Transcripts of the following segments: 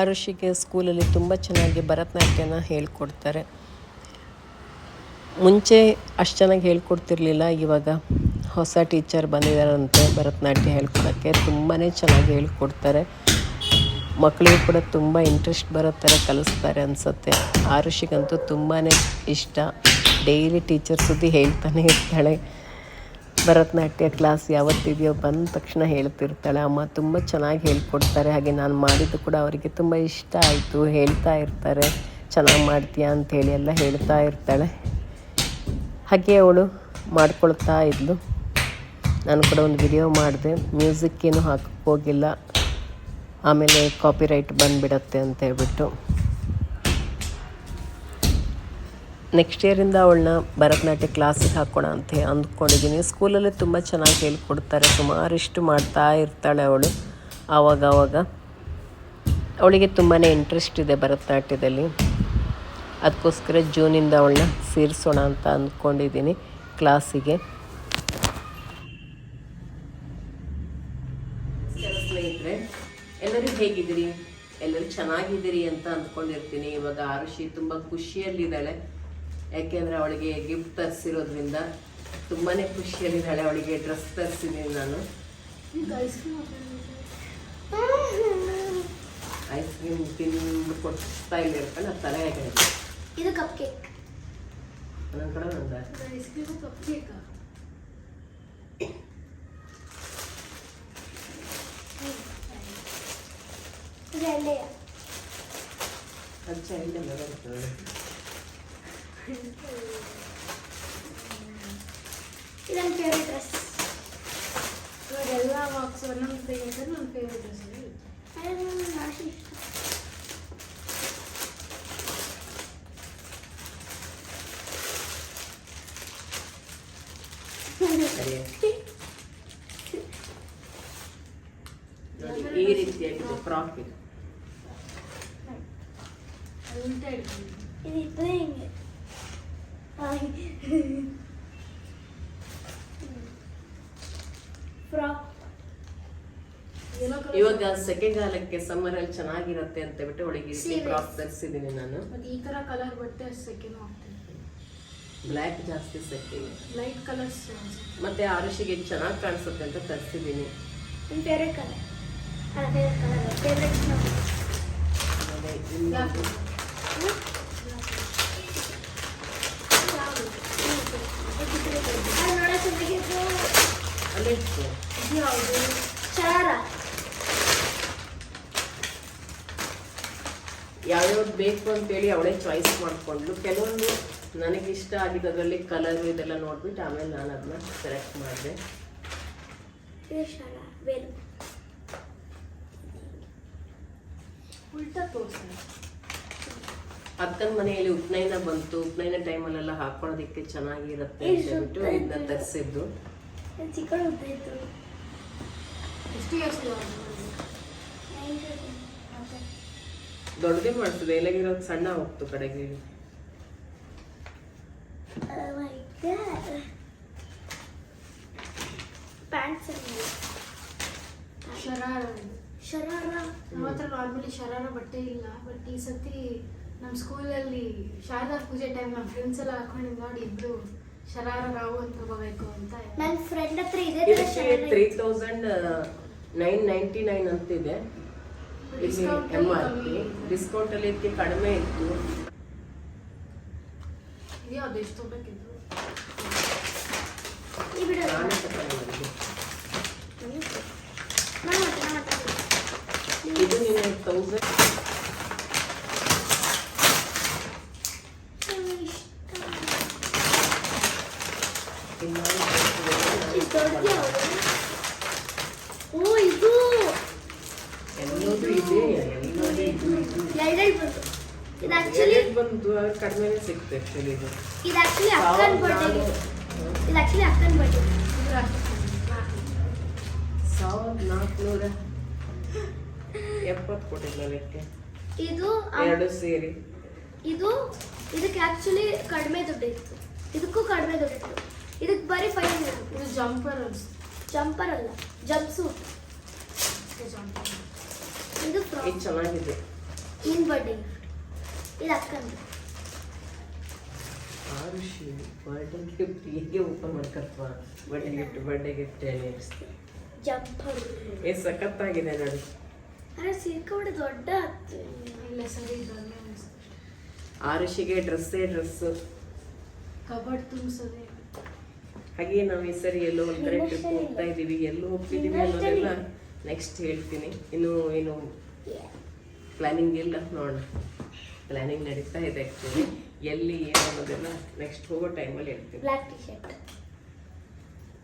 ಆರುಷಿಗೆ ಸ್ಕೂಲಲ್ಲಿ ತುಂಬ ಚೆನ್ನಾಗಿ ಭರತನಾಟ್ಯನ ಹೇಳ್ಕೊಡ್ತಾರೆ. ಮುಂಚೆ ಅಷ್ಟು ಚೆನ್ನಾಗಿ ಹೇಳ್ಕೊಡ್ತಿರ್ಲಿಲ್ಲ, ಇವಾಗ ಹೊಸ ಟೀಚರ್ ಬಂದಿದ್ದಾರಂತೆ ಭರತನಾಟ್ಯ ಹೇಳ್ಕೊಡೋಕ್ಕೆ ತುಂಬಾ ಚೆನ್ನಾಗಿ ಹೇಳ್ಕೊಡ್ತಾರೆ. ಮಕ್ಕಳಿಗೂ ಕೂಡ ತುಂಬ ಇಂಟ್ರೆಸ್ಟ್ ಬರೋ ಥರ ಕಲಿಸ್ತಾರೆ ಅನಿಸುತ್ತೆ. ಆರುಷಿಗಂತೂ ತುಂಬಾ ಇಷ್ಟ. ಡೈಲಿ ಟೀಚರ್ ಸುದ್ದಿ ಹೇಳ್ತಾನೆ ಇರ್ತಾಳೆ. ಭರತನಾಟ್ಯ ಕ್ಲಾಸ್ ಯಾವತ್ತಿದೆಯೋ ಬಂದ ತಕ್ಷಣ ಹೇಳ್ತಿರ್ತಾಳೆ. ಅಮ್ಮ ತುಂಬ ಚೆನ್ನಾಗಿ ಹೇಳ್ಕೊಡ್ತಾರೆ. ಹಾಗೆ ನಾನು ಮಾಡಿದ್ದು ಕೂಡ ಅವರಿಗೆ ತುಂಬ ಇಷ್ಟ ಆಯಿತು. ಹೇಳ್ತಾ ಇರ್ತಾರೆ. ಚೆನ್ನಾಗಿ ಮಾಡ್ತೀಯಾ ಅಂಥೇಳಿ ಎಲ್ಲ ಹೇಳ್ತಾ ಇರ್ತಾಳೆ. ಹಾಗೆ ಅವಳು ಮಾಡ್ಕೊಳ್ತಾ ಇದ್ಲು. ನಾನು ಕೂಡ ಒಂದು ವಿಡಿಯೋ ಮಾಡಿದೆ. ಮ್ಯೂಸಿಕ್ಕೇನು ಹಾಕೋಕ್ಕೋಗಿಲ್ಲ ಆಮೇಲೆ ಕಾಪಿರೈಟ್ ಬಂದುಬಿಡತ್ತೆ ಅಂತ ಹೇಳ್ಬಿಟ್ಟು. ನೆಕ್ಸ್ಟ್ ಇಯರಿಂದ ಅವಳನ್ನ ಭರತನಾಟ್ಯ ಕ್ಲಾಸಿಗೆ ಹಾಕೋಣ ಅಂತ ಅಂದ್ಕೊಂಡಿದ್ದೀನಿ ಸ್ಕೂಲಲ್ಲೇ ತುಂಬ ಚೆನ್ನಾಗಿ ಹೇಳ್ಕೊಡ್ತಾರೆ. ಸುಮಾರಿಷ್ಟು ಮಾಡ್ತಾ ಇರ್ತಾಳೆ ಅವಳು. ಆವಾಗವಾಗ ಆವಾಗ ಅವಳಿಗೆ ತುಂಬಾ ಇಂಟ್ರೆಸ್ಟ್ ಇದೆ ಭರತನಾಟ್ಯದಲ್ಲಿ. ಅದಕ್ಕೋಸ್ಕರ ಜೂನಿಂದ ಅವಳನ್ನ ಸೇರಿಸೋಣ ಅಂತ ಅಂದ್ಕೊಂಡಿದ್ದೀನಿ ಕ್ಲಾಸಿಗೆ ಸ್ನೇಹಿತರೆ, ಎಲ್ಲರೂ ಹೇಗಿದ್ದೀರಿ? ಎಲ್ಲರೂ ಚೆನ್ನಾಗಿದ್ದೀರಿ ಅಂತ ಅಂದ್ಕೊಂಡಿರ್ತೀನಿ. ಇವಾಗ ಆರುಷಿ ತುಂಬ ಖುಷಿಯಲ್ಲಿದ್ದಾಳೆ. ಯಾಕೆಂದ್ರೆ ಅವಳಿಗೆ ಗಿಫ್ಟ್ ತರಿಸಿರೋದ್ರಿಂದ ತುಂಬಾನೇ ಖುಷಿಯಲ್ಲಿದ್ದಾಳೆ ಅವಳಿಗೆ ಡ್ರೆಸ್ ತರಿಸಿದ್ದೀನಿ ನಾನು. ಐಸ್ ಕ್ರೀಮ್ ತಿಂದು ಕೊಡ್ತಾ ಇಲ್ಲ ಅದು ತಲೆ ಹಾಕಿದೆ ಇದು. ಕಪ್ ಕೇಕ್ ನನ್ನ ಕಡೆ ಬಂದ ಐಸ್ ಕ್ರೀಮ್ ಕಪ್ ಕೇಕ್ ಅದು ಚೈಲ್ಡ್ ಬರ್ತದೆ. ಇದು ನನ್ನ ಫೇವ್ರೆಟ್ ಡ್ರೆಸ್ ಇವಾಗೆಲ್ಲ ಬಾಕ್ಸ್ ಒಂದೊಂದು ತೆಗೆದ್ರೆ ನನ್ನ ಫೇವ್ರೆಟ್ ಡ್ರೆಸ್ ಅದು ನನ್ನ ರಾಶಿ ಇಷ್ಟ ಸರಿ ನೋಡಿ ಈ ರೀತಿಯಾಗಿದೆ ಫ್ರಾಕ್ ಇದು ಉಲ್ಟಾ ಇಡ್ತೀನಿ ಇದು ಇಬ್ಬರೇ ಹಿಂಗೆ ಫ್ರಾಕ್ ಇವಾಗ ಸೆಕೆಗಾಲಕ್ಕೆ ಸಮ್ಮರ್ ಅಲ್ಲಿ ಚೆನ್ನಾಗಿರತ್ತೆ ಅಂತ ಬಿಟ್ಟು ಅವಳಿಗೆ. ಫ್ರಾಕ್ ತರಿಸಿದ್ದೀನಿ ನಾನು. ಮತ್ತೆ ಈ ತರ ಕಲರ್ ಬಟ್ಟೆ ಸೆಕೆನೂ ಬ್ಲ್ಯಾಕ್ ಜಾಸ್ತಿ ಸೆಕೆ ಲೈಟ್ ಕಲರ್ಸ್ ಮತ್ತೆ ಆರುಷಿಗೆ ಚೆನ್ನಾಗಿ ಕಾಣಿಸುತ್ತೆ ಅಂತ ತರಿಸಿದ್ದೀನಿ ಬೇರೆ ಕಲರ್ ಬೇರೆ ಕಲರ್ ಫೇವ್ರೆಟ್ ಆಮೇಲೆ ಇಲ್ಲಿ ಯಾಕೆ ಅದು ನೋಡೋ ಚೆನ್ನಾಗಿತ್ತು ಇದು ಯಾವುದು ಚಾರ ಯಾವ್ಯಾವ್ದು ಬೇಕು ಅಂತೇಳಿ ಅವಳೇ ಚಾಯ್ಸ್ ಮಾಡ್ಕೊಂಡ್ಲು ಕೆಲವೊಂದು ನನಗೆ ಇಷ್ಟ ಆಗಿದ್ದರಲ್ಲಿ ಕಲರ್ ಇದೆಲ್ಲ ನೋಡ್ಬಿಟ್ಟು ಆಮೇಲೆ ನಾನು ಅದನ್ನ ಸೆಲೆಕ್ಟ್ ಮಾಡಿದೆ ಉಲ್ಟಾ ಅಕ್ಕನ ಮನೆಯಲ್ಲಿ ಉಪ್ನಯನ ಬಂತು. ಉಪ್ನಯನ ಟೈಮಲ್ಲೆಲ್ಲ ಹಾಕೊಳ್ಳೋದಕ್ಕೆ ಚೆನ್ನಾಗಿರುತ್ತೆ ಅಂತ ಹೇಳ್ಬಿಟ್ಟು ಇದನ್ನ ತರಿಸಿದ್ದು. ಇದು ಚಿಕ್ಕಳು ಉದ್ದ ಇತ್ತು ಎಷ್ಟು ಇಯರ್ಸ್ ದೊಡ್ಡದೇ ಮಾಡ್ತದೆ ಎಲೆಗಿರೋದು ಸಣ್ಣ ಹೋಗ್ತು ಕಡೆಗೆ. ಪ್ಯಾಂಟ್ಸ್ ಶರಾರ. ಶರಾರ. ನಮ್ಮ ಹತ್ರ ನಾರ್ಮಲಿ ಶರಾರ ಬಟ್ಟೆ ಇಲ್ಲ ಬಟ್ ಈ ಸತಿ ನಮ್ಮ ಸ್ಕೂಲಲ್ಲಿ ಶಾರದಾ ಪೂಜೆ ಟೈಮ್ ನಮ್ಮ ಫ್ರೆಂಡ್ಸ್ ಎಲ್ಲ ಹಾಕೊಂಡು ನೋಡಿ ಇಬ್ರು ಶರಾರ ನಾವು ಅಂತ ತಗೋಬೇಕು ಅಂತ. ನನ್ನ ಫ್ರೆಂಡ್ ಹತ್ರ ಇದೇ ತರ ಇದಕ್ಕೆ three thousand nine ninety nine ಅಂತಿದೆ. ಇಲ್ಲಿ Discount ಎಂ ಆರ್ ಪಿ ಇದೆ. ಡಿಸ್ಕೌಂಟ್ ಅಲ್ಲಿ ಇದಕ್ಕೆ ಕಡಿಮೆ ಇತ್ತು. ಬೇಕಿತ್ತು ನಾನೇ ತಗೊಂಡಿದ್ದು. ಇದು ನಿಮಗೆ ತೌಸಂಡ್ ಇದು ದೊಡ್ಡದು ಯಾವುದು ಓ ಇದು ಎಲ್ಲೋದು ಇದೆ ಎಲ್ಲೋದು ಇದು ಇದು ಬಂತು ಇದು ಆಕ್ಚುಲಿ ಬಂದು ಕಡಿಮೆ ಆಕ್ಚುಲಿ ಇದು ಇದು ಆಕ್ಚುಲಿ ಅಕ್ಕನ ಬರ್ಡೇ ಇದು ಆಕ್ಚುಲಿ ಅಕ್ಕನ ಬರ್ಡೇ ಸಾವಿರದ ನಾಲ್ಕುನೂರ ಎಪ್ಪತ್ತು ಕೊಟ್ಟಿದ್ನಲ್ಲ ಇದಕ್ಕೆ ಇದು ಎರಡು ಸೇರಿ ಇದು ಇದಕ್ಕೆ ಆಕ್ಚುಲಿ ಕಡಿಮೆ ದುಡ್ಡು ಇತ್ತು ಇದಕ್ಕೂ ಕಡಿಮೆ ದುಡ್ಡು ಇತ್ತು ಇದಕ್ಕೆ ಬರೀ ಫೈವ್ ಹಂಡ್ರೆಡ್ ಇದು ಜಂಪರ್ ಅನ್ಸುತ್ತೆ ಜಂಪರ್ ಅಲ್ಲ ಜಂಪ್ ಸೂಟ್ ಜಂಪರ್ ಇದು ಇದು ಚೆನ್ನಾಗಿದೆ. ನಿನ್ ಬರ್ಡೇ ಇದು ಅಕ್ಕಂದು. ಆರುಷಿ ಬರ್ಡೇ ಗಿಫ್ಟ್ ಹೀಗೆ ಓಪನ್ ಮಾಡ್ಕತ್ವ ಬರ್ಡೇ ಗಿಫ್ಟ್ ಬರ್ಡೇ ಗಿಫ್ಟ್ ಏನೇ ಜಂಪರ್ ಏ ಸಖತ್ತಾಗಿದೆ ನೋಡಿ. ಅರೆ ಸಿಕ್ಕಾಪಟ್ಟೆ ದೊಡ್ಡ ಇಲ್ಲ ಸರಿ ಆರುಷಿಗೆ ಡ್ರೆಸ್ಸೇ ಡ್ರೆಸ್ಸು ಕಬಡ್ ತುಂಬಿಸೋದೇ ಹಾಗೆ ನಾವು ಈ ಸರಿ ಎಲ್ಲೋ ಒಂದ್ ಕಡೆ ಟ್ರಿಪ್ ಹೋಗ್ತಾ ಇದೀವಿ ಎಲ್ಲೋ ಹೋಗ್ತಿದೀವಿ ಅನ್ನೋದೆಲ್ಲ ನೆಕ್ಸ್ಟ್ ಹೇಳ್ತೀನಿ. ಇನ್ನು ಏನು ಪ್ಲಾನಿಂಗ್ ಇಲ್ಲ. ನೋಡೋಣ. ಪ್ಲಾನಿಂಗ್ ನಡೀತಾ ಇದೆ ಆ್ಯಕ್ಚುಲಿ ಎಲ್ಲಿ ಏನು ಅನ್ನೋದೆಲ್ಲ ನೆಕ್ಸ್ಟ್ ಹೋಗೋ ಟೈಮಲ್ಲಿ ಹೇಳ್ತೀನಿ.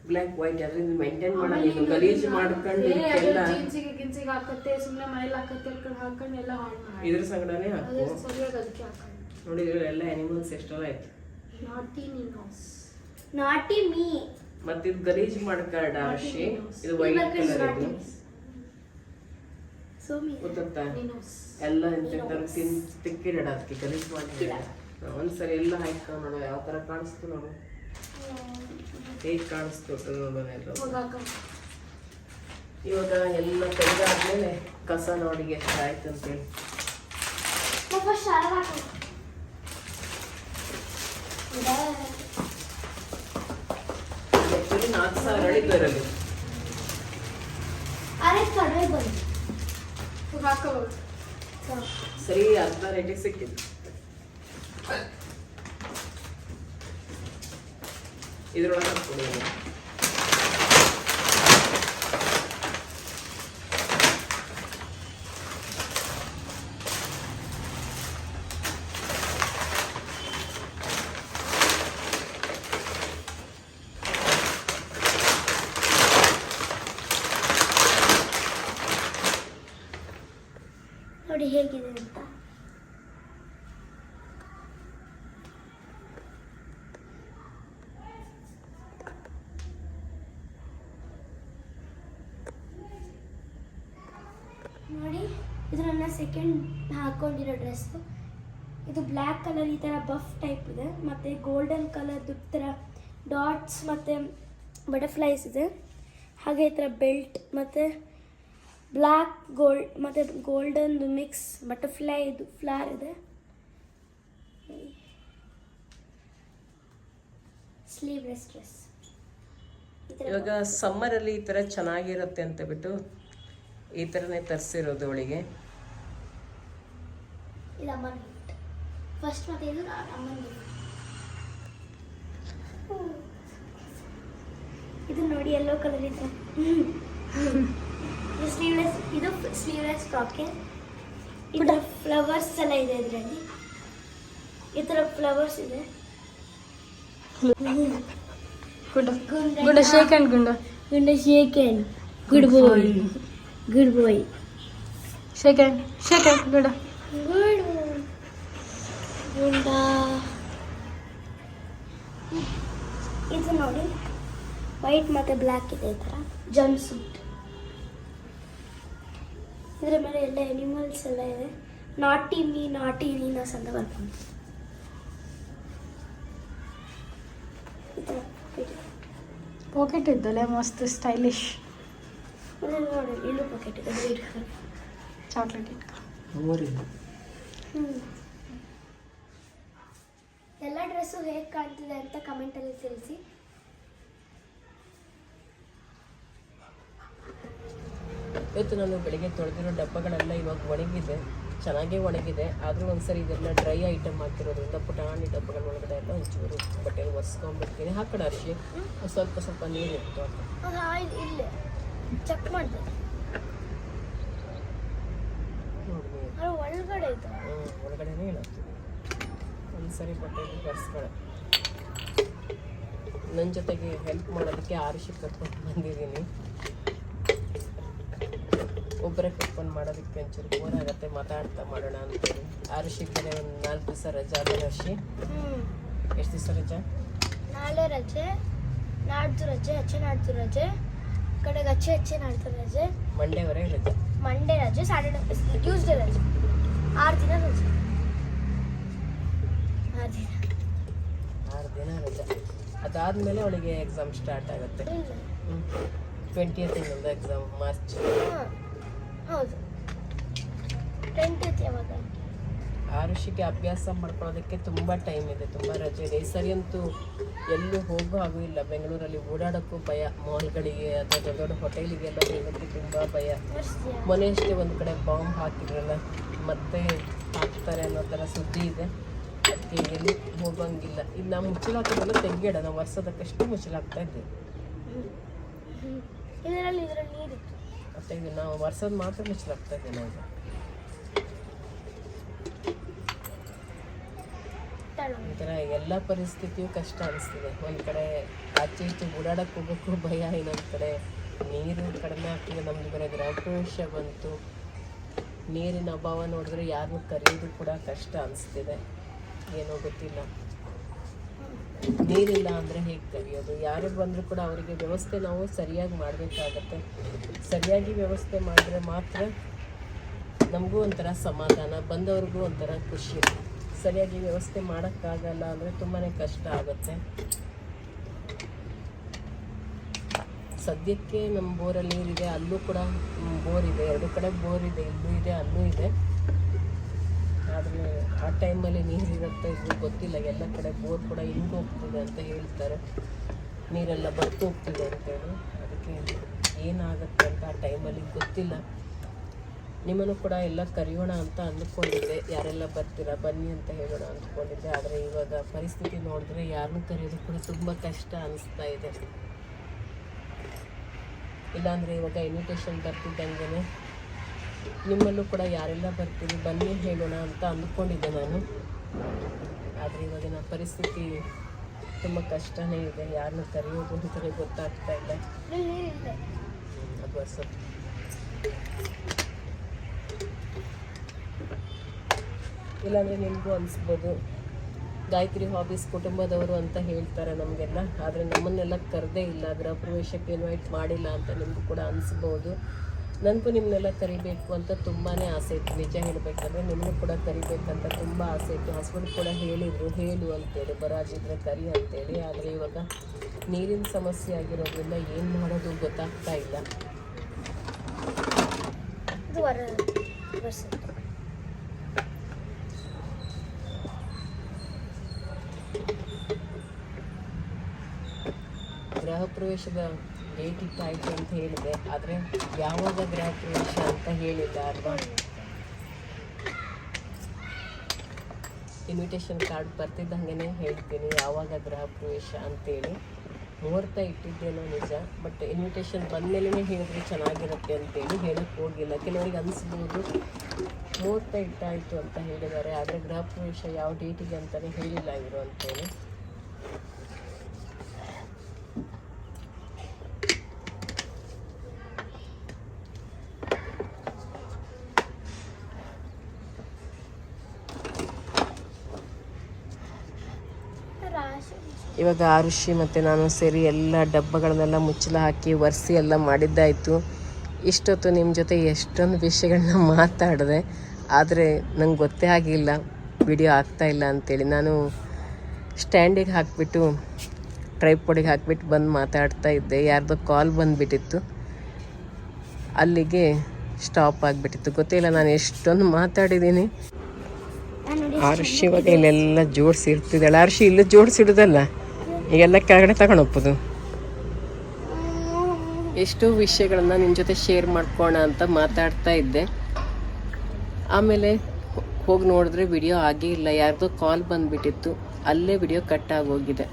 ಬ್ಲ್ಯಾಕ್ ವೈಟ್ ಅದರಿಂದ ಮೇಂಟೈನ್ ಮಾಡೋದು ಗಲೀಜು ಮಾಡ್ಕೊಂಡು ಎಲ್ಲ ಜೀನ್ಸಿಗೆ ಗಿನ್ಸಿಗೆ ಹಾಕತ್ತೆ ಸುಮ್ಮನೆ ಮನೆಯಲ್ಲಿ ಹಾಕತ್ತೆ ಇಳ್ಕೊಂಡು ಹಾಕೊಂಡು ಎಲ್ಲ ಹಾಳು ಮಾಡಿ. ಇದ್ರ ಸಂಗಡನೇ ಹಾಕು. ನೋಡಿದ್ರೆ ಎಲ್ಲ ಅನಿಮಲ್ಸ್ ಎಷ್ಟೆಲ್ಲ ಆಯ್ತು. ನಾಟಿ ಮೀ ಮತ್ತೆ ಇದು ಗಲೀಜ್ ಮಾಡ್ಕಾಡ ಅರ್ಷಿ ಇದು ವೈಟ್ ಕಲರ್ ಇದು. ಗೊತ್ತಾ ಎಲ್ಲ ತಿನ್ ತಿಕ್ಕಿಡಡ ಅದಕ್ಕೆ ಗಲೀಜು ಮಾಡಿ ಒಂದ್ಸರಿ ಎಲ್ಲ ಹಾಯ್ಕೊಂಡು ನೋಡು ಯಾವ ತರ ಕಾಣಿಸ್ತು ನೋಡು. ಹೇಗೆ ಕಾಣಿಸ್ತು ಎಲ್ಲ ಹೋಗಾಕ. ಇವಾಗ ಎಲ್ಲ ತೆಗೆದಾದ್ಮೇಲೆ ಕಸ ನೋಡಿ ಎಷ್ಟು ಆಯ್ತು ಅಂತೇಳಿ ಹಾಕೋಣ ಆ್ಯಕ್ಚುಲಿ ನಾಲ್ಕು ಸಾವಿರ ಅಡಿ ಬರಲಿ ಅರೆ ಕಡಿಮೆ ಬಂದು ಹಾಕೋಬೋದು ಸರಿ ಅರ್ಧ ರೇಟಿಗೆ ಸಿಕ್ಕಿದ್ದು ಇದ್ರೊಳಗೆ ಹಾಕ್ಬಿಡಿ ಇನ್ನು. ನೋಡಿ ಹೇಗಿದೆ ಅಂತ ನೋಡಿ ಇದು ನನ್ನ ಸೆಕೆಂಡ್ ಹಾಕೊಂಡಿರೋ ಡ್ರೆಸ್ಸು ಇದು ಬ್ಲ್ಯಾಕ್ ಕಲರ್ ಈ ಥರ ಬಫ್ ಟೈಪ್ ಇದೆ. ಮತ್ತು ಗೋಲ್ಡನ್ ಕಲರ್ದು ಥರ ಡಾಟ್ಸ್ ಮತ್ತು ಬಟರ್ಫ್ಲೈಸ್ ಇದೆ. ಹಾಗೆ ಈ ಥರ ಬೆಲ್ಟ್ ಮತ್ತು ಬ್ಲ್ಯಾಕ್ ಗೋಲ್ಡ್ ಮತ್ತು ಗೋಲ್ಡನ್ದು ಮಿಕ್ಸ್ ಬಟರ್ಫ್ಲೈ ಇದು. ಫ್ಲಾರ್ ಇದೆ ಸ್ಲೀವ್ಲೆಸ್ ಡ್ರೆಸ್ ಇವಾಗ ಸಮ್ಮರಲ್ಲಿ ಈ ಥರ ಚೆನ್ನಾಗಿರುತ್ತೆ ಅಂತ ಬಿಟ್ಟು ಈ ಥರನೇ ತರಿಸಿರೋದು ಅವಳಿಗೆ. ಫಸ್ಟ್ ಮತ್ತೆ ಇದು ಇದು ನೋಡಿ ಎಲ್ಲೋ ಕಲರ್ ಇದೆ. ಇದು ಸ್ಲೀವ್ಲೆಸ್ ಇದು ಸ್ಲೀವ್ಲೆಸ್ ಫ್ರಾಕೆ ಇದರ ಫ್ಲವರ್ಸ್ ಎಲ್ಲ ಇದೆ ಇದರಲ್ಲಿ. ಈ ಥರ ಫ್ಲವರ್ಸ್ ಇದೆ. ಗುಂಡ. ಗುಂಡ shake hand Gunda. Gunda shake hand good boy good boy shake it, shake it, good. Good Gunda ಇದು ನೋಡಿ. ವೈಟ್ ಮತ್ತು ಬ್ಲ್ಯಾಕ್ ಇದೆ ಈ ಥರ ಜಂಪ್ ಸೂಟ್ ಇದರ ಮೇಲೆ ಎಲ್ಲ ಎನಿಮಲ್ಸ್ ಎಲ್ಲ ಇದೆ. ನಾಟಿ ಮೀ ನಾಟಿ ನೀನಸ್ ಅಂತ ಬರ್ಕೊಂಡು ಈ ಥರ ಇದೆ. ಪಾಕೆಟ್ ಇದ್ದಲ್ಲ ಮಸ್ತ್ ಸ್ಟೈಲಿಶ್ ಇಲ್ಲೂ ಪ್ಯಾಕೆಟ್ ಚಾಕ್ಲೇಟ್. ಎಲ್ಲ ಡ್ರೆಸ್ಸು ಹೇಗೆ ಕಾಣ್ತಿದೆ ಅಂತ ಕಮೆಂಟಲ್ಲಿ ತಿಳಿಸಿ. ಇವತ್ತು ನಾನು ಬೆಳಿಗ್ಗೆ ತೊಳೆದಿರೋ ಡಬ್ಬಗಳೆಲ್ಲ ಇವಾಗ ಒಣಗಿದೆ. ಚೆನ್ನಾಗೇ ಒಣಗಿದೆ. ಆದರೂ ಒಂದ್ಸರಿ ಇದೆಲ್ಲ ಡ್ರೈ ಐಟಮ್ ಹಾಕಿರೋದ್ರಿಂದ ಪುಟಾಣಿ ಡಬ್ಬಗಳ ಒಳಗಡೆ ಎಲ್ಲ ಒಂಚೂರು ಬಟ್ಟೆ ಒರೆಸ್ಕೊಂಡ್ಬಿಡ್ತೀನಿ. ಹಾಕೋಣ ಅರ್ಶಿ ಸ್ವಲ್ಪ ಸ್ವಲ್ಪ ನೀರು ಇತ್ತು ಅಂತ ಆಯ್ತು ಇಲ್ಲೇ. ಚೆಕ್ ಮಾಡಿದೆ ಅದು ಒಳಗಡೆ ಒಳಗಡೆನೇ ಒಂದ್ಸರಿ ಬಟ್ಟೆ ನನ್ನ ಜೊತೆಗೆ ಹೆಲ್ಪ್ ಮಾಡೋದಕ್ಕೆ ಆರ್ಷಿ ಕರ್ಕೊಂಡು ಬಂದಿದ್ದೀನಿ. ಒಬ್ಬರೇ ಕರ್ಕೊಂಡು ಮಾಡೋದಕ್ಕೆ ಒಂಚೂರು ಬೋರ್ ಆಗತ್ತೆ ಮಾತಾಡ್ತಾ ಮಾಡೋಣ ಅಂತ ಆರುಷಿಗೆ ಒಂದು ನಾಲ್ಕು ದಿವಸ ರಜಾ ಅದೇ ರಶಿ ಎಷ್ಟು ದಿವಸ ರಜಾ? ನಾಳೆ ರಜೆ ನಾಡ್ದು ರಜೆ ಅಚ್ಚೆ ನಾಡ್ದು ರಜೆ. ಕಡೆಗೆ ಅಚ್ಚೆ ಅಚ್ಚೆ ನಾಡ್ತಾರೆ ರಜೆ. ಮಂಡೇವರೆಗೆ ರಜೆ. ಮಂಡೇ ರಜೆ ಸ್ಯಾಟರ್ಡೆ ಟ್ಯೂಸ್ಡೇ ರಜೆ. ಆರು ದಿನ ರಜೆ. ಆರು ದಿನ. ಆರು ದಿನ ರಜೆ. ಅದಾದಮೇಲೆ ಅವಳಿಗೆ ಎಕ್ಸಾಮ್ ಸ್ಟಾರ್ಟ್ ಆಗುತ್ತೆ. ಇಲ್ಲ ಟ್ವೆಂಟಿಯತ್ ಇನ್ನೊಂದು ಎಕ್ಸಾಮ್ ಮಾರ್ಚ್ ಹೌದು. ಟ್ವೆಂಟಿಯತ್ ಯಾವಾಗ? ಆರುಷಿಗೆ ಅಭ್ಯಾಸ ಮಾಡ್ಕೊಳ್ಳೋದಕ್ಕೆ ತುಂಬ ಟೈಮ್ ಇದೆ ತುಂಬ ರಜೆ ಇದೆ. ಈ ಸರಿ ಅಂತೂ ಎಲ್ಲೂ ಹೋಗೋ ಹಾಗೂ ಇಲ್ಲ. ಬೆಂಗಳೂರಲ್ಲಿ ಓಡಾಡೋಕ್ಕೂ ಭಯ. ಮಾಲ್ಗಳಿಗೆ ಅಥವಾ ದೊಡ್ಡ ದೊಡ್ಡ ಹೋಟೆಲಿಗೆಲ್ಲ ಹೋಗೋಕ್ಕೆ ತುಂಬ ಭಯ. ಮೊನ್ನೆ ಅಷ್ಟೇ ಒಂದು ಕಡೆ ಬಾಂಬ್ ಹಾಕಿದ್ರಲ್ಲ ಮತ್ತೆ ಹಾಕ್ತಾರೆ ಅನ್ನೋ ಥರ ಸುದ್ದಿ ಇದೆ. ಅದಕ್ಕೆ ಎಲ್ಲಿ ಹೋಗೋಂಗಿಲ್ಲ. ಇಲ್ಲಿ ನಾವು ಮುಚ್ಚಲಾಕೋದೆಲ್ಲ ತೆಗೆಯೋಣ ನಾವು ವರ್ಷದಕ್ಕಷ್ಟು ಮುಚ್ಚಲಾಗ್ತಾ ಇದ್ದೀವಿ. ಮತ್ತು ಇದು ನಾವು ವರ್ಷದ ಮಾತ್ರ ಮುಚ್ಚಲಾಗ್ತಾ ಇದ್ದೀವಿ ನಾವು ಈ ಎಲ್ಲ ಪರಿಸ್ಥಿತಿಯೂ ಕಷ್ಟ ಅನಿಸ್ತಿದೆ. ಒಂದು ಕಡೆ ಆಚೆ ಈಚೆ ಓಡಾಡಕ್ಕೆ ಹೋಗೋಕ್ಕೂ ಭಯ, ಇನ್ನೊಂದು ಕಡೆ ನೀರು ಕಡಿಮೆ ಆಗ್ತಿದೆ. ನಮ್ದು ಬೇರೆ ಗೃಹ ಪ್ರವೇಶ ಬಂತು. ನೀರಿನ ಅಭಾವ ನೋಡಿದ್ರೆ ಯಾರನ್ನು ಕರೆಯೋದು ಕೂಡ ಕಷ್ಟ ಅನಿಸ್ತಿದೆ. ಏನೋ ಗೊತ್ತಿಲ್ಲ. ನೀರಿಲ್ಲ ಅಂದರೆ ಹೇಗೆ ಕರೆಯೋದು? ಯಾರು ಬಂದರೂ ಕೂಡ ಅವರಿಗೆ ವ್ಯವಸ್ಥೆ ನಾವು ಸರಿಯಾಗಿ ಮಾಡಬೇಕಾಗತ್ತೆ. ಸರಿಯಾಗಿ ವ್ಯವಸ್ಥೆ ಮಾಡಿದ್ರೆ ಮಾತ್ರ ನಮಗೂ ಒಂಥರ ಸಮಾಧಾನ, ಬಂದವ್ರಿಗೂ ಒಂಥರ ಖುಷಿ. ಸರಿಯಾಗಿ ವ್ಯವಸ್ಥೆ ಮಾಡೋಕ್ಕಾಗಲ್ಲ ಅಂದರೆ ತುಂಬಾ ಕಷ್ಟ ಆಗುತ್ತೆ. ಸದ್ಯಕ್ಕೆ ನಮ್ಮ ಬೋರಲ್ಲಿ ನೀರಿದೆ, ಅಲ್ಲೂ ಕೂಡ ಬೋರ್ ಇದೆ. ಎರಡು ಕಡೆ ಬೋರ್ ಇದೆ, ಇಲ್ಲೂ ಇದೆ, ಅಲ್ಲೂ ಇದೆ. ಆದರೆ ಆ ಟೈಮಲ್ಲಿ ನೀರಿರುತ್ತೆ ಇದು ಗೊತ್ತಿಲ್ಲ. ಎಲ್ಲ ಕಡೆ ಬೋರ್ ಕೂಡ ಹಿಂಗೆ ಹೋಗ್ತಿದೆ ಅಂತ ಹೇಳ್ತಾರೆ. ನೀರೆಲ್ಲ ಬರ್ತು ಹೋಗ್ತಿದೆ ಅಂತೇಳಿ ಅದಕ್ಕೆ ಏನಾಗುತ್ತೆ ಅಂತ ಆ ಟೈಮಲ್ಲಿ ಗೊತ್ತಿಲ್ಲ. ನಿಮ್ಮನ್ನು ಕೂಡ ಎಲ್ಲ ಕರೆಯೋಣ ಅಂತ ಅಂದ್ಕೊಂಡಿದ್ದೆ. ಯಾರೆಲ್ಲ ಬರ್ತೀರಾ, ಬನ್ನಿ ಅಂತ ಹೇಳೋಣ ಅಂದ್ಕೊಂಡಿದ್ದೆ. ಆದರೆ ಇವಾಗ ಪರಿಸ್ಥಿತಿ ನೋಡಿದ್ರೆ ಯಾರನ್ನೂ ಕರೆಯೋದು ಕೂಡ ತುಂಬ ಕಷ್ಟ ಅನಿಸ್ತಾ ಇದೆ. ಇಲ್ಲಾಂದರೆ ಇವಾಗ ಇನ್ವಿಟೇಷನ್ ಬರ್ತಿದ್ದಂಗೆ ನಿಮ್ಮಲ್ಲೂ ಕೂಡ ಯಾರೆಲ್ಲ ಬರ್ತೀರಿ, ಬನ್ನಿ ಹೇಳೋಣ ಅಂತ ಅಂದ್ಕೊಂಡಿದ್ದೆ ನಾನು. ಆದರೆ ಇವಾಗಿನ ಪರಿಸ್ಥಿತಿ ತುಂಬ ಕಷ್ಟನೇ ಇದೆ. ಯಾರನ್ನು ಕರೆಯೋದು ಅಂತಲೇ ಗೊತ್ತಾಗ್ತಾ ಇಲ್ಲ. ಅದು ಇಲ್ಲಾಂದರೆ ನಿಮಗೂ ಅನಿಸ್ಬೋದು. ಗಾಯತ್ರಿ ಹಾಬೀಸ್ ಕುಟುಂಬದವರು ಅಂತ ಹೇಳ್ತಾರೆ ನಮಗೆಲ್ಲ. ಆದರೆ ನಮ್ಮನ್ನೆಲ್ಲ ಕರೆದೇ ಇಲ್ಲ. ಗೃಹ ಪ್ರವೇಶಕ್ಕೆ ಇನ್ವೈಟ್ ಮಾಡಿಲ್ಲ ಅಂತ ನಿಮಗೂ ಕೂಡ ಅನಿಸ್ಬೋದು. ನನಗೂ ನಿಮ್ಮನ್ನೆಲ್ಲ ಕರಿಬೇಕು ಅಂತ ತುಂಬಾ ಆಸೆ ಇತ್ತು. ನಿಜ ಹೇಳಬೇಕಂದ್ರೆ ನಿಮಗೂ ಕೂಡ ಕರಿಬೇಕಂತ ತುಂಬ ಆಸೆ ಇತ್ತು. ಹಸ್ಬೆಂಡ್ ಕೂಡ ಹೇಳಿದರು, ಹೇಳು ಅಂತೇಳಿ, ಬರಾಜಿದ್ರೆ ಕರಿ ಅಂತೇಳಿ. ಆದರೆ ಇವಾಗ ನೀರಿನ ಸಮಸ್ಯೆ ಆಗಿರೋದ್ರಿಂದ ಏನು ಮಾಡೋದು ಗೊತ್ತಾಗ್ತಾ ಇಲ್ಲ ಇದು ವರ ವರ್ಷದ್ದು ಗೃಹ ಪ್ರವೇಶದ ಡೇಟ್ ಇಟ್ಟಾಯಿತು ಅಂತ ಹೇಳಿದೆ. ಆದರೆ ಯಾವಾಗ ಗೃಹ ಪ್ರವೇಶ ಅಂತ ಹೇಳಿಲ್ಲ ಅಲ್ವಾ? ಇನ್ವಿಟೇಷನ್ ಕಾರ್ಡ್ ಬರ್ತಿದ್ದಂಗೆ ಹೇಳ್ತೀನಿ, ಯಾವಾಗ ಗೃಹ ಪ್ರವೇಶ ಅಂತೇಳಿ. ಮುಹೂರ್ತ ಇಟ್ಟಿದ್ದೇನೋ ನಿಜ ಬಟ್ ಇನ್ವಿಟೇಷನ್ ಬಂದಮೇಲೆ ಹೇಳಿದ್ರೆ ಚೆನ್ನಾಗಿರುತ್ತೆ ಅಂತೇಳಿ ಹೇಳಕ್ಕೆ ಹೋಗಿಲ್ಲ. ಕೆಲವರಿಗೆ ಅನಿಸ್ಬೋದು, ಮುಹೂರ್ತ ಇಟ್ಟಾಯಿತು ಅಂತ ಹೇಳಿದ್ದಾರೆ, ಆದರೆ ಗೃಹ ಪ್ರವೇಶ ಯಾವ ಡೇಟಿಗೆ ಅಂತಲೇ ಹೇಳಿಲ್ಲ ಇವರು ಅಂತೇಳಿ. ಇವಾಗ ಆರುಷಿ ಮತ್ತು ನಾನು ಸೇರಿ ಎಲ್ಲ ಡಬ್ಬಗಳನ್ನೆಲ್ಲ ಮುಚ್ಚಲ ಹಾಕಿ ಒರೆಸಿ ಎಲ್ಲ ಮಾಡಿದ್ದಾಯಿತು. ಇಷ್ಟೊತ್ತು ನಿಮ್ಮ ಜೊತೆ ಎಷ್ಟೊಂದು ವಿಷಯಗಳನ್ನ ಮಾತಾಡಿದೆ. ಆದರೆ ನಂಗೆ ಗೊತ್ತೇ ಆಗಿಲ್ಲ. ವಿಡಿಯೋ ಆಗ್ತಾ ಇಲ್ಲ ಅಂತೇಳಿ ನಾನು ಸ್ಟ್ಯಾಂಡಿಗೆ ಹಾಕಿಬಿಟ್ಟು ಟ್ರೈಪೋಡಿಗೆ ಹಾಕಿಬಿಟ್ಟು ಬಂದು ಮಾತಾಡ್ತಾ ಇದ್ದೆ. ಯಾರ್ದೋ ಕಾಲ್ ಬಂದುಬಿಟ್ಟಿತ್ತು. ಅಲ್ಲಿಗೆ ಸ್ಟಾಪ್ ಆಗಿಬಿಟ್ಟಿತ್ತು. ಗೊತ್ತಿಲ್ಲ ನಾನು ಎಷ್ಟೊಂದು ಮಾತಾಡಿದ್ದೀನಿ ಆರ್ಷಿ ಇವಾಗ ಇಲ್ಲೆಲ್ಲ ಜೋಡಿಸಿರ್ತಿದ್ದಾಳೆ ಆರುಷಿ ಇಲ್ಲೇ ಜೋಡಿಸಿಡುದಲ್ಲ? ಈಗೆಲ್ಲ ಕೆಳಗಡೆ ತಗೊಂಡು ಹೋಗ್ಬೋದು. ಎಷ್ಟೋ ವಿಷಯಗಳನ್ನು ನಿನ್ನ ಜೊತೆ ಶೇರ್ ಮಾಡ್ಕೋಣ ಅಂತ ಮಾತಾಡ್ತಾ ಇದ್ದೆ. ಆಮೇಲೆ ಹೋಗಿ ನೋಡಿದ್ರೆ ವಿಡಿಯೋ ಆಗೇ ಇಲ್ಲ. ಯಾರ್ದೋ ಕಾಲ್ ಬಂದುಬಿಟ್ಟಿತ್ತು. ಅಲ್ಲೇ ವಿಡಿಯೋ ಕಟ್ ಆಗೋಗಿದೆ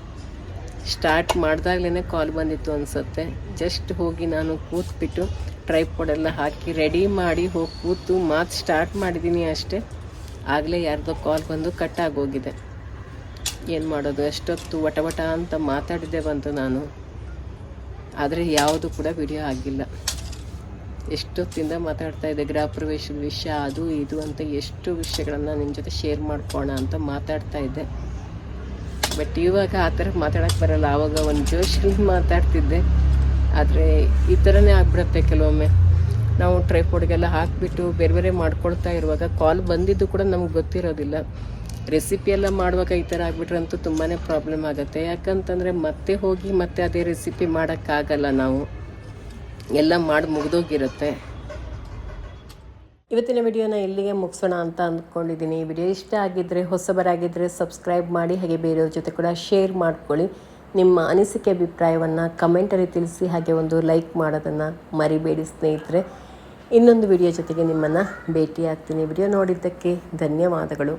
ಸ್ಟಾರ್ಟ್ ಮಾಡಿದಾಗ್ಲೇ ಕಾಲ್ ಬಂದಿತ್ತು ಅನಿಸುತ್ತೆ. ಜಸ್ಟ್ ಹೋಗಿ ನಾನು ಕೂತ್ಬಿಟ್ಟು ಟ್ರೈಪೋಡ್ ಎಲ್ಲ ಹಾಕಿ ರೆಡಿ ಮಾಡಿ ಹೋಗಿ ಕೂತು ಮಾತು ಸ್ಟಾರ್ಟ್ ಮಾಡಿದ್ದೀನಿ ಅಷ್ಟೇ. ಆಗಲೇ ಯಾರ್ದೋ ಕಾಲ್ ಬಂದು ಕಟ್ ಆಗೋಗಿದೆ ಏನು ಮಾಡೋದು? ಎಷ್ಟೊತ್ತು ವಟವಟ ವಟ ಅಂತ ಮಾತಾಡಿದ್ದೆ ಬಂತು ನಾನು. ಆದರೆ ಯಾವುದು ಕೂಡ ವಿಡಿಯೋ ಆಗಿಲ್ಲ. ಎಷ್ಟೊತ್ತಿಂದ ಮಾತಾಡ್ತಾ ಇದ್ದೆ ಗೃಹ ಪ್ರವೇಶದ ವಿಷಯ, ಅದು ಇದು ಅಂತ ಎಷ್ಟು ವಿಷಯಗಳನ್ನು ನಿಮ್ಮ ಜೊತೆ ಶೇರ್ ಮಾಡ್ಕೋಣ ಅಂತ ಮಾತಾಡ್ತಾ ಇದ್ದೆ. ಬಟ್ ಇವಾಗ ಆ ಥರ ಮಾತಾಡೋಕ್ಕೆ ಬರಲ್ಲ. ಆವಾಗ ಒಂದು ಜೋಶಲ್ಲಿ ಮಾತಾಡ್ತಿದ್ದೆ. ಆದರೆ ಈ ಥರನೇ ಆಗ್ಬಿಡುತ್ತೆ ಕೆಲವೊಮ್ಮೆ. ನಾವು ಟ್ರೈಪೋಡ್ಗೆಲ್ಲ ಹಾಕಿಬಿಟ್ಟು ಬೇರೆ ಬೇರೆ ಮಾಡ್ಕೊಳ್ತಾ ಇರುವಾಗ ಕಾಲ್ ಬಂದಿದ್ದು ಕೂಡ ನಮ್ಗೆ ಗೊತ್ತಿರೋದಿಲ್ಲ. ರೆಸಿಪಿ ಎಲ್ಲ ಮಾಡುವಾಗ ಈ ಥರ ಆಗ್ಬಿಟ್ರೆ ಅಂತೂ ತುಂಬಾ ಪ್ರಾಬ್ಲಮ್ ಆಗುತ್ತೆ. ಯಾಕಂತಂದರೆ ಮತ್ತೆ ಹೋಗಿ ಮತ್ತೆ ಅದೇ ರೆಸಿಪಿ ಮಾಡೋಕ್ಕಾಗಲ್ಲ ನಾವು. ಎಲ್ಲ ಮಾಡಿ ಮುಗಿದೋಗಿರುತ್ತೆ. ಇವತ್ತಿನ ವಿಡಿಯೋನ ಇಲ್ಲಿಗೆ ಮುಗಿಸೋಣ ಅಂತ ಅಂದ್ಕೊಂಡಿದ್ದೀನಿ. ವಿಡಿಯೋ ಇಷ್ಟ ಆಗಿದ್ದರೆ ಹೊಸಬರಾಗಿದ್ದರೆ ಸಬ್ಸ್ಕ್ರೈಬ್ ಮಾಡಿ, ಹಾಗೆ ಬೇರೆಯವ್ರ ಜೊತೆ ಕೂಡ ಶೇರ್ ಮಾಡ್ಕೊಳ್ಳಿ. ನಿಮ್ಮ ಅನಿಸಿಕೆ, ಅಭಿಪ್ರಾಯವನ್ನು ಕಮೆಂಟಲ್ಲಿ ತಿಳಿಸಿ, ಹಾಗೆ ಒಂದು ಲೈಕ್ ಮಾಡೋದನ್ನು ಮರಿಬೇಡಿ ಸ್ನೇಹಿತರೆ. ಇನ್ನೊಂದು ವಿಡಿಯೋ ಜೊತೆಗೆ ನಿಮ್ಮನ್ನು ಭೇಟಿ ಆಗ್ತೀನಿ ವಿಡಿಯೋ ನೋಡಿದ್ದಕ್ಕೆ ಧನ್ಯವಾದಗಳು.